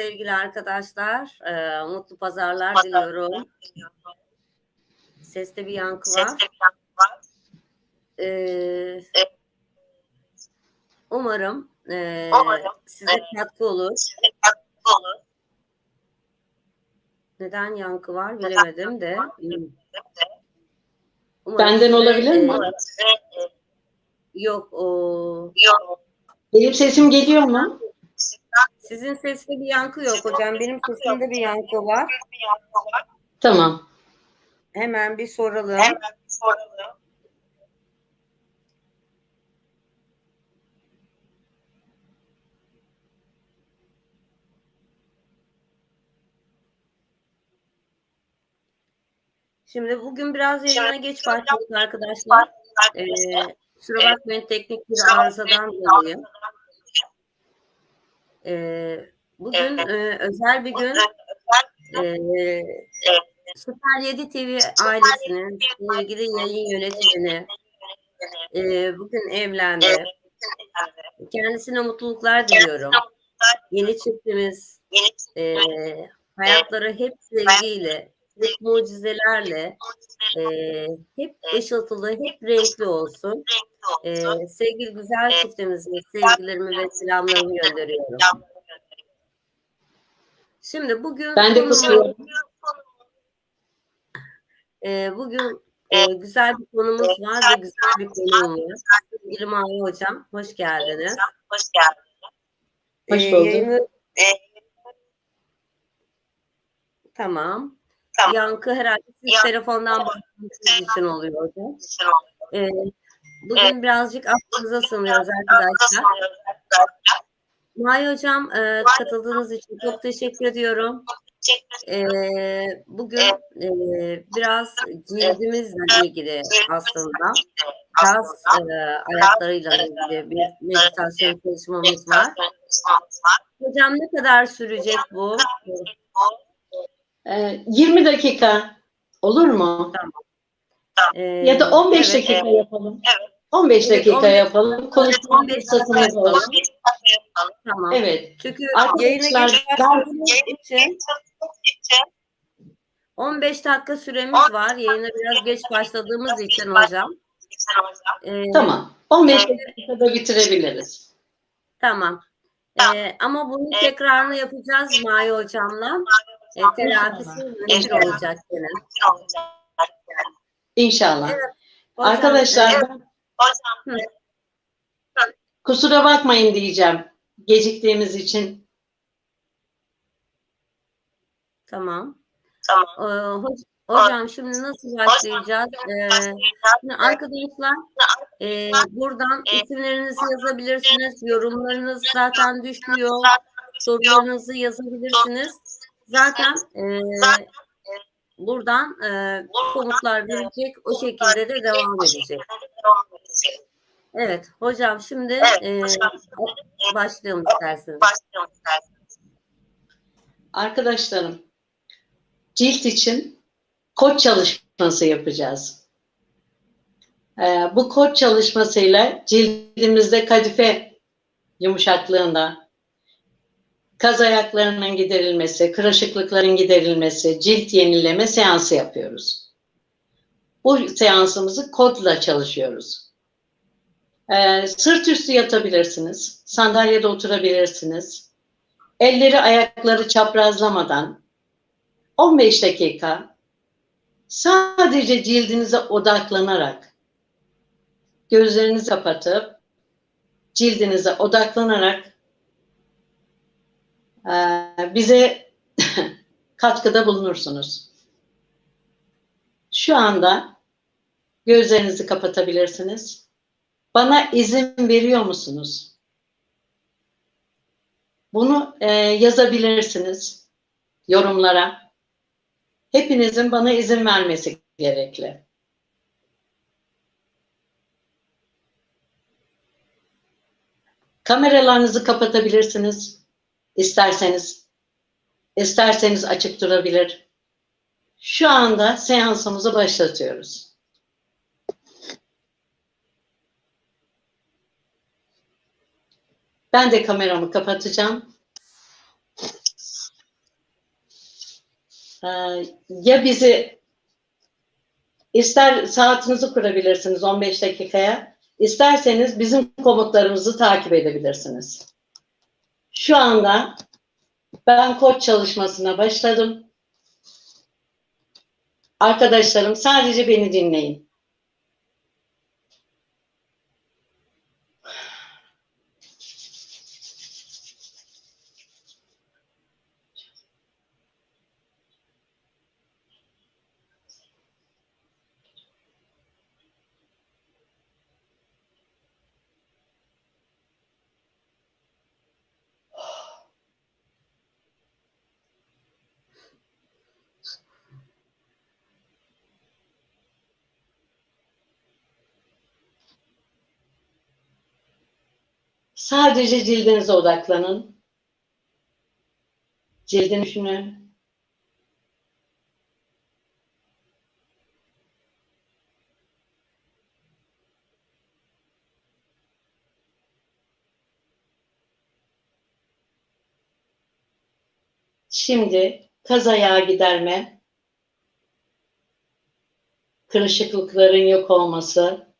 sevgili arkadaşlar. Ee, mutlu pazarlar diliyorum. Seste bir yankı var. Ee, umarım, e, Umarım, size katkı olur. olur. Neden yankı var bilemedim de. Hmm. Umarım Benden olabilir mi? e, e, yok o yok. Benim sesim geliyor mu? Sizin seste bir yankı yok hocam. Benim sesimde bir yankı var. Tamam. Hemen bir soralım. Hemen bir soralım. Şimdi bugün biraz yayına geç başladık arkadaşlar. Ee, kusura bakmayın teknik bir arızadan dolayı. Ee, bugün e, özel bir gün. Ee, Süper 7 TV ailesinin sevgili yayın yönetmeni e, bugün evlendi. Kendisine mutluluklar diliyorum. Yeni çiftimiz. E, hayatları hep sevgiyle, mucizelerle, e, hep ışıltılı, hep renkli olsun. E, sevgili güzel çiftimize sevgilerimi ve selamlarımı gönderiyorum. Şimdi bugün Ben de kutluyorum. e, bugün e, güzel bir konumuz var ve güzel bir konuğum var. Sevgili Mavi Hocam, hoş geldiniz. Hoş geldin. Hoş E, bulduk. yayını- E, tamam. Tamam. Yankı herhalde siz Yankı- telefondan baktığınız için oluyor hocam. için oldu. E, bugün birazcık aklınıza sığınıyoruz arkadaşlar. Mavi Hocam e, katıldığınız için çok teşekkür ediyorum. E, bugün e, biraz cildimizle ilgili aslında gaz e, ayaklarıyla ilgili bir meditasyon çalışmamız var. Hocam ne kadar sürecek bu? Ee, 20 dakika olur mu? E, Ya da 15 evet, dakika evet. yapalım. 15 Evet, dakika 15 yapalım. Konuşma 15 dakika fırsatımız olsun. Tamam. Evet. Çünkü Arkadaşlar, yayına için 15 dakika süremiz var. Yayına biraz geç başladığımız için hocam. E, Tamam. 15 dakikada bitirebiliriz. Tamam. Ee, ama bunun tekrarını yapacağız Maya hocamla. E, telafisi mümkün olacak gene. İnşallah. Evet, Hocam, Arkadaşlar ben kusura bakmayın diyeceğim. Geciktiğimiz için. tamam. Tamam. Ee, hoc- hocam şimdi nasıl başlayacağız? Ee, şimdi arkadaşlar e, buradan isimlerinizi yazabilirsiniz. Yorumlarınız zaten düşüyor. Sorularınızı yazabilirsiniz. Zaten e, buradan e, komutlar verecek. O şekilde de devam edecek. Evet hocam şimdi e, başlayalım isterseniz. Arkadaşlarım cilt için koç çalışması yapacağız. Ee, bu koç çalışmasıyla cildimizde kadife yumuşaklığında, kaz ayaklarının giderilmesi, kırışıklıkların giderilmesi, cilt yenileme seansı yapıyoruz. Bu seansımızı kodla çalışıyoruz. Ee, sırt üstü yatabilirsiniz, sandalyede oturabilirsiniz. Elleri ayakları çaprazlamadan 15 dakika sadece cildinize odaklanarak gözlerinizi kapatıp cildinize odaklanarak bize katkıda bulunursunuz. Şu anda gözlerinizi kapatabilirsiniz. Bana izin veriyor musunuz? Bunu e, yazabilirsiniz yorumlara. Hepinizin bana izin vermesi gerekli. Kameralarınızı kapatabilirsiniz. İsterseniz. İsterseniz açık durabilir. Şu anda seansımızı başlatıyoruz. Ben de kameramı kapatacağım. Ee, ya bizi ister saatinizi kurabilirsiniz 15 dakikaya, isterseniz bizim komutlarımızı takip edebilirsiniz. Şu anda ben koç çalışmasına başladım. Arkadaşlarım sadece beni dinleyin. Sadece cildinize odaklanın. Cildini düşünün. Şimdi kaz ayağı giderme, kırışıklıkların yok olması,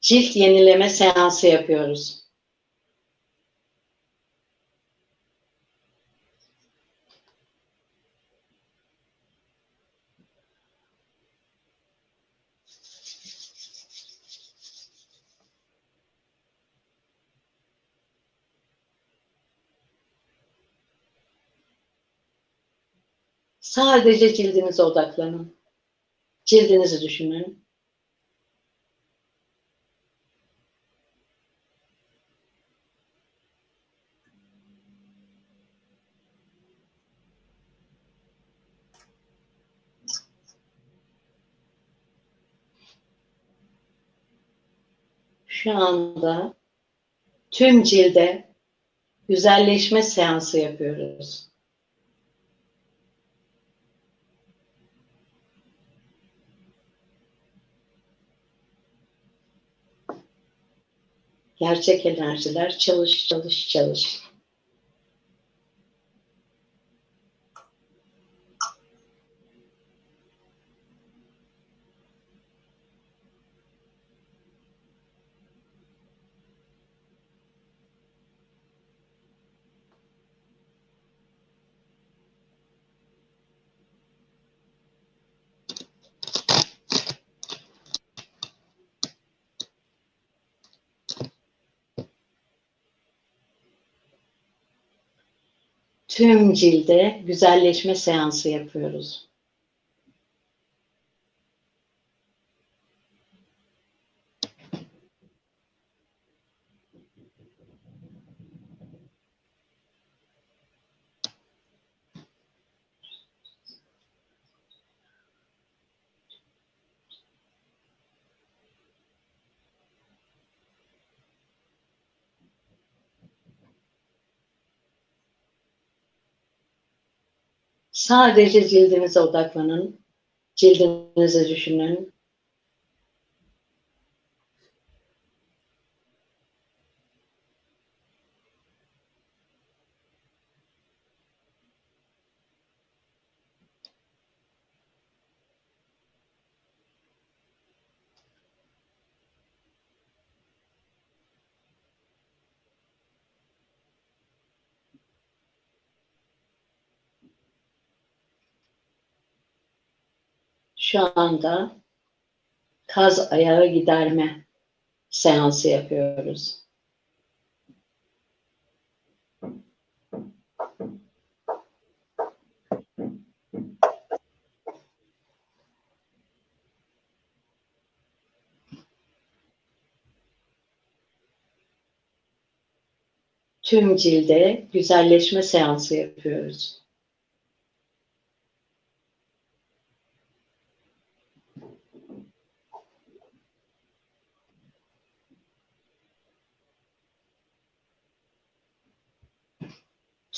cilt yenileme seansı yapıyoruz. Sadece cildinize odaklanın. Cildinizi düşünün. Şu anda tüm cilde güzelleşme seansı yapıyoruz. Gerçek enerjiler çalış çalış çalış. Tüm cilde güzelleşme seansı yapıyoruz. Sadece cildinize odaklanın. Cildinizi düşünün. Şu anda kaz ayağı giderme seansı yapıyoruz. Tüm cilde güzelleşme seansı yapıyoruz.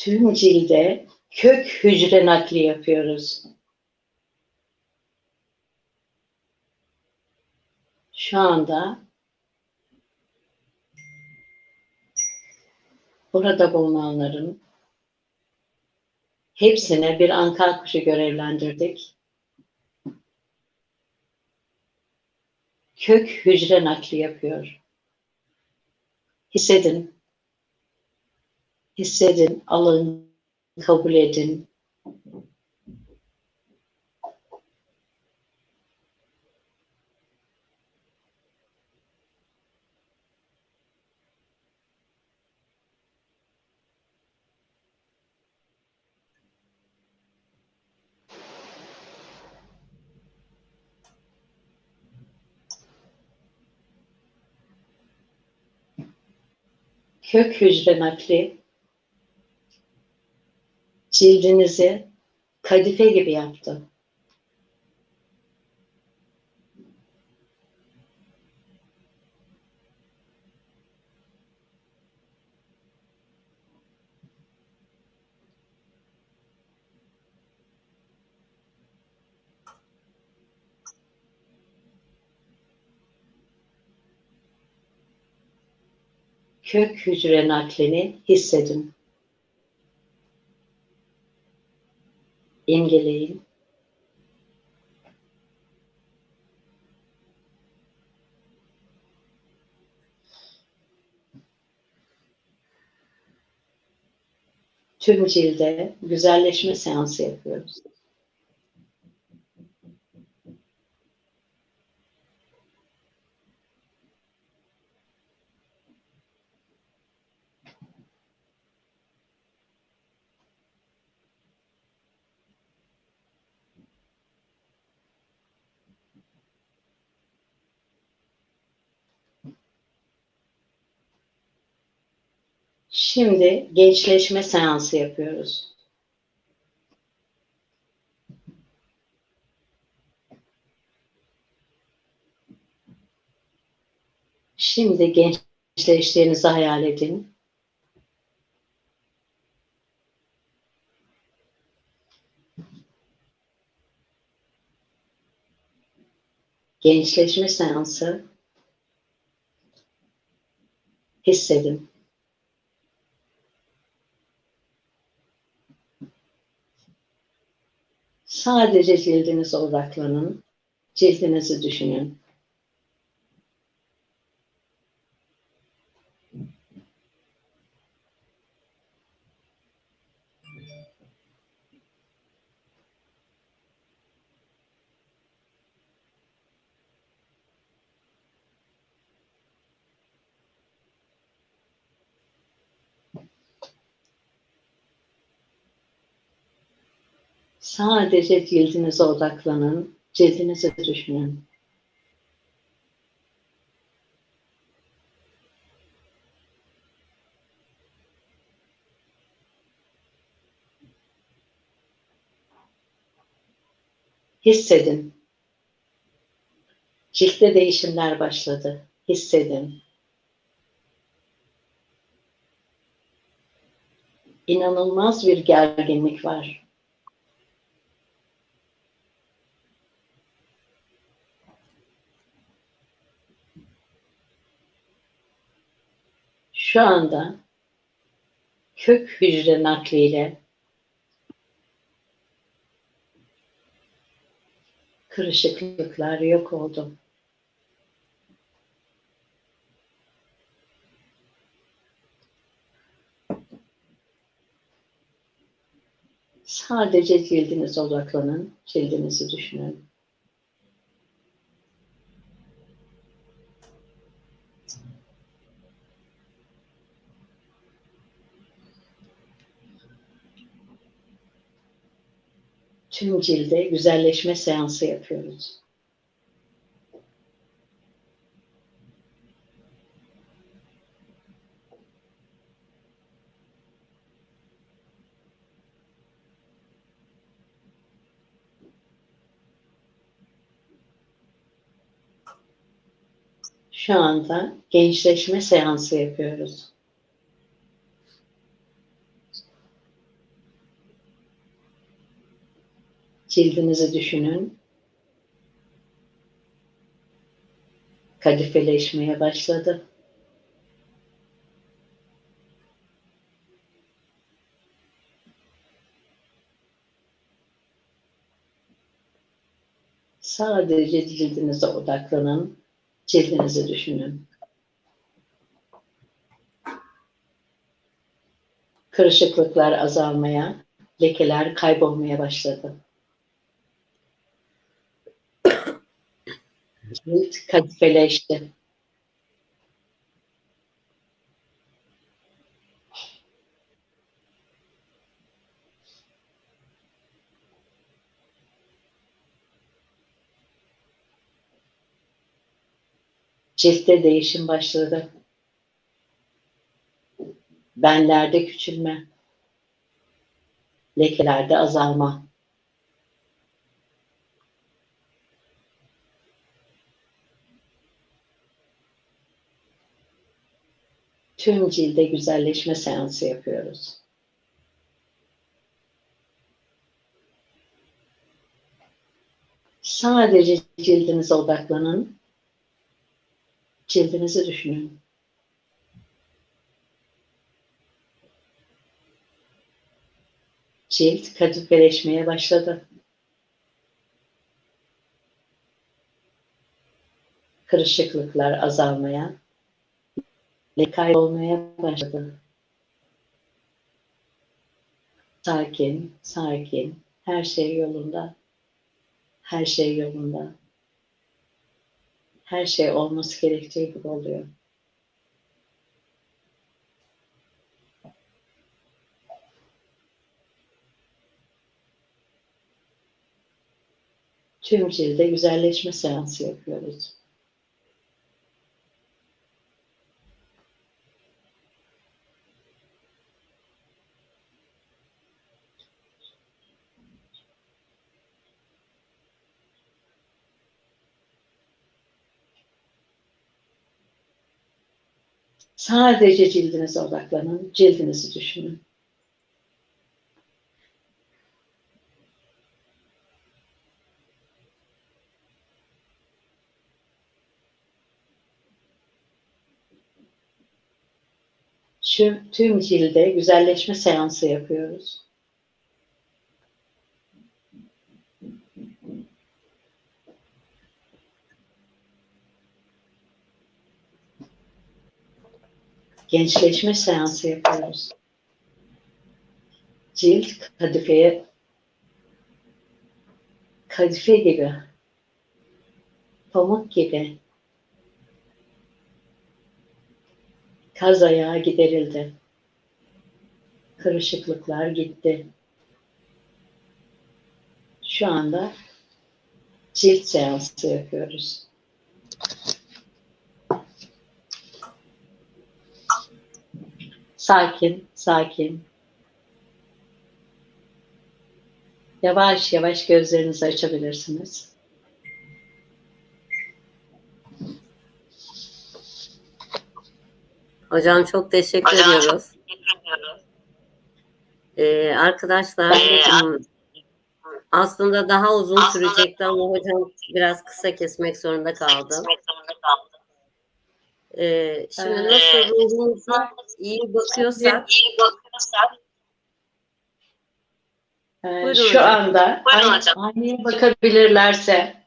Tüm cilde kök hücre nakli yapıyoruz. Şu anda burada bulunanların Hepsine bir anka kuşu görevlendirdik. Kök hücre nakli yapıyor. Hissedin. Hissedin, alın, kabul edin. Kök hücre nakli cildinizi kadife gibi yaptı. Kök hücre naklini hissedin. İmgeleyin. Tüm cilde güzelleşme seansı yapıyoruz. Şimdi gençleşme seansı yapıyoruz. Şimdi gençleştiğinizi hayal edin. Gençleşme seansı hissedin. Sadece cildinize odaklanın. Cildinizi düşünün. Sadece cildinize odaklanın, cildinizi düşünün. Hissedin. Ciltte değişimler başladı. Hissedin. İnanılmaz bir gerginlik var. Şu anda kök hücre nakliyle kırışıklıklar yok oldu. Sadece cildinize odaklanın, cildinizi düşünün. Tüm cilde güzelleşme seansı yapıyoruz. Şu anda gençleşme seansı yapıyoruz. cildinizi düşünün. Kalifeleşmeye başladı. Sadece cildinize odaklanın, cildinizi düşünün. Kırışıklıklar azalmaya, lekeler kaybolmaya başladı. Cilt kadifeleşti. Ciltte değişim başladı. Benlerde küçülme. Lekelerde azalma. Tüm cilde güzelleşme seansı yapıyoruz. Sadece cildinize odaklanın. Cildinizi düşünün. Cilt kadifeleşmeye başladı. Kırışıklıklar azalmaya, ve kaybolmaya başladı. Sakin, sakin, her şey yolunda. Her şey yolunda. Her şey olması gerektiği gibi oluyor. Tüm cilde güzelleşme seansı yapıyoruz. Sadece cildinize odaklanın, cildinizi düşünün. Şu tüm cilde güzelleşme seansı yapıyoruz. Gençleşme seansı yapıyoruz. Cilt kadifeye kadife gibi pamuk gibi kaz ayağı giderildi. Kırışıklıklar gitti. Şu anda cilt seansı yapıyoruz. Sakin, sakin. Yavaş yavaş gözlerinizi açabilirsiniz. Hocam çok teşekkür Hocam çok ediyoruz. teşekkür ediyoruz. Ee, arkadaşlar Ee, aslında daha uzun Aslında- sürecekti ama hocam biraz kısa kesmek zorunda kaldı. Kesmek zorunda kaldım. Ee, şimdi Ee, nasıl ruhumuza iyi bakıyorsak İyi bakıyorsak Ee, Buyurun şu hocam. anda aynaya bakabilirlerse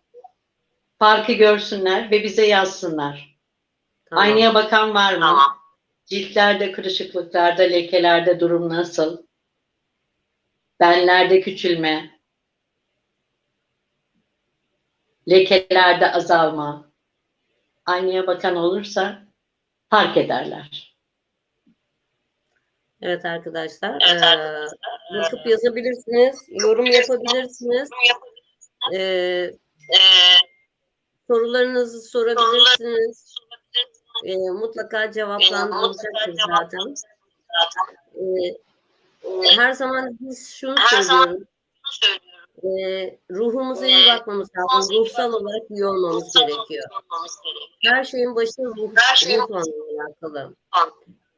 farkı görsünler ve bize yazsınlar. tamam. Aynaya bakan var mı? tamam. Ciltlerde, kırışıklıklarda, lekelerde durum nasıl? Benlerde küçülme, lekelerde azalma. Aynaya bakan olursa fark ederler. Evet arkadaşlar. Evet ee, bakıp yazabilirsiniz, yorum yapabilirsiniz, ee, sorularınızı sorabilirsiniz. Ee, mutlaka cevaplandırılacaktır zaten. Ee, her zaman biz şunu söylüyoruz. Ee, ruhumuza iyi bakmamız lazım. Ruhsal olarak iyi olmamız gerekiyor. Her şeyin başı ruh, ruhla alakalı.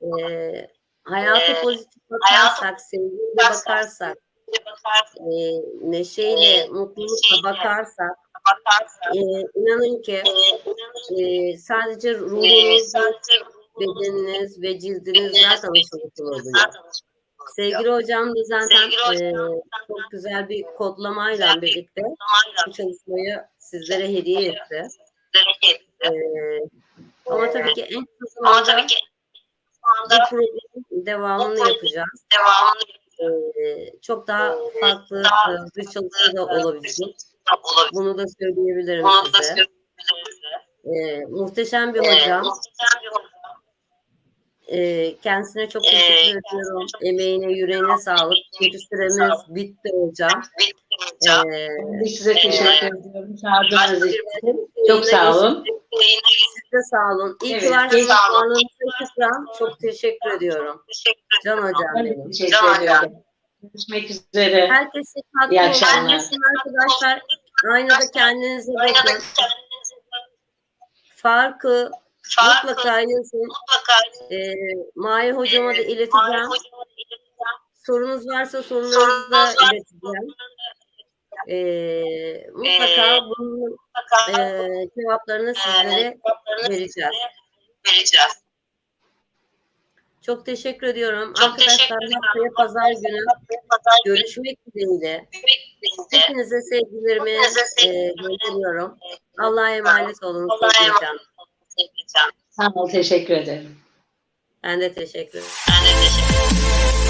Ee, hayata Ee, pozitif bakarsak, sevgiyle bakarsak, e, neşeyle, Ee, mutlulukla bakarsak, e, inanın ki Ee, inanın e, sadece Ee, ruhunuz, bedeniniz ve cildiniz zaten ışıl oluyor. Sevgili hocam da zaten e, çok güzel bir kodlamayla birlikte bu çalışmayı sizlere hediye etti. E, ama tabii ki en kısa Ama zamanda bu programın devamını yapacağız. devamını E, çok daha farklı bir çalışma da olabilecek. olabilir. Bunu da söyleyebilirim size. Ee, muhteşem bir hocam. E, kendisine çok Ee, teşekkür ediyorum. Emeğine, yüreğine sağlık. Çünkü süremiz bitti hocam. E, de size teşekkür ediyorum çağırdığınız için. Çok sağ olun. Siz de sağ olun. İyi ki Evet, varsınız. sağ olun. Varlığınız için. Çok teşekkür ediyorum. Can hocam Ben de benim. teşekkür ediyorum. Görüşmek üzere. Herkese katkı İyi olsun. akşamlar. Arkadaşlar aynada kendinize bakın. Farkı Farkı mutlaka yazın. mutlaka Ee, Mahir hocama da Mahir ileteceğim. hocama da ileteceğim. Sorunuz varsa sorularınızı da ileteceğim. Ee, mutlaka bunun mutlaka e, cevaplarını sizlere cevaplarını vereceğiz. vereceğiz. Çok teşekkür ediyorum. Çok Arkadaşlar teşekkür haftaya pazar günü Pazar görüşmek dileğiyle. Hepinize sevgilerimi e, gönderiyorum. Allah'a emanet olun. Allah'a emanet hocam. Olun. Sağ ol, teşekkür ederim. Ben de teşekkür ederim. Ben de teşekkür ederim.